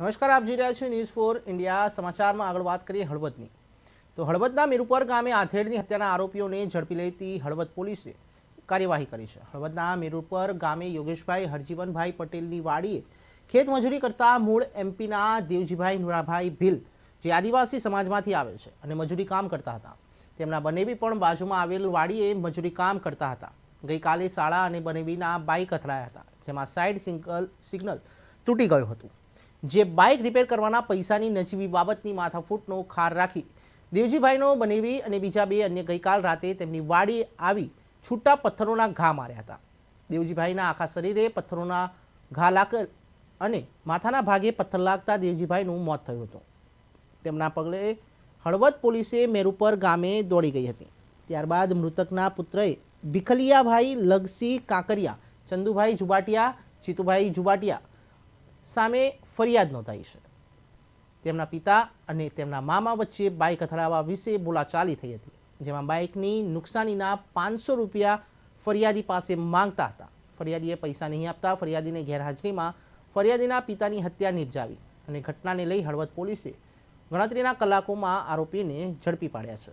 નમસ્કાર, આપ જોઈ રહ્યા છો ન્યૂઝ ફોર ઇન્ડિયા સમાચારમાં આગળ વાત કરીએ હળવદની. તો હળવદના મીરુપર ગામે આથેડની હત્યાના આરોપીઓને ઝડપી લેતી હળવદ પોલીસે કાર્યવાહી કરી છે. હળવદના મીરુપર ગામે યોગેશભાઈ હરજીવનભાઈ પટેલની વાડીએ ખેતમજૂરી કરતા મૂળ એમપીના દેવજીભાઈ નુરાભાઈ ભીલ, જે આદિવાસી સમાજમાંથી આવે છે, અને મજૂરી કામ કરતા હતા. તેમના બનેવી પણ બાજુમાં આવેલ વાડીએ મજૂરી કામ કરતા હતા. ગઈકાલે શાળા અને બનેવીના બાઇક અથડાયા હતા, જેમાં સાઇડ સિંગલ સિગ્નલ તૂટી ગયું હતું. જે બાઇક રિપેર કરવાના પૈસાની નજીવી બાબતની માથાફૂટનો ખાર રાખી. દેવજીભાઈનો બનેવી અને બીજા બે અન્ય ગઈકાલ રાતે તેમની વાડી આવી છૂટા પથ્થરોના ઘા માર્યા હતા. દેવજીભાઈના આખા શરીરે પથ્થરોના ઘા લાગેલ અને માથાના ભાગે પથ્થર લાગતા દેવજીભાઈનું મોત થયું હતું. તેમના પગલે હળવદ પોલીસે મેરુપર ગામે દોડી ગઈ હતી. ત્યારબાદ મૃતકના પુત્રએ ભીખલિયાભાઈ લગસી કાંકરિયા, ચંદુભાઈ જુબાટિયા જીતુભાઈ જુબાટિયા સામે ફરિયાદ નોંધાઈ છે. તેમના પિતા અને તેમના મામા વચ્ચે બાઇક અથડાવવા વિશે બોલાચાલી થઈ હતી, જેમાં બાઇકની નુકસાનીના પાંચસો રૂપિયા ફરિયાદી પાસે માંગતા હતા. ફરિયાદીએ પૈસા નહીં આપતા ફરિયાદીને ગેરહાજરીમાં ફરિયાદીના પિતાની હત્યા નિપજાવી અને ઘટનાને લઈ હળવદ પોલીસે ગણતરીના કલાકોમાં આરોપીને ઝડપી પાડ્યા છે.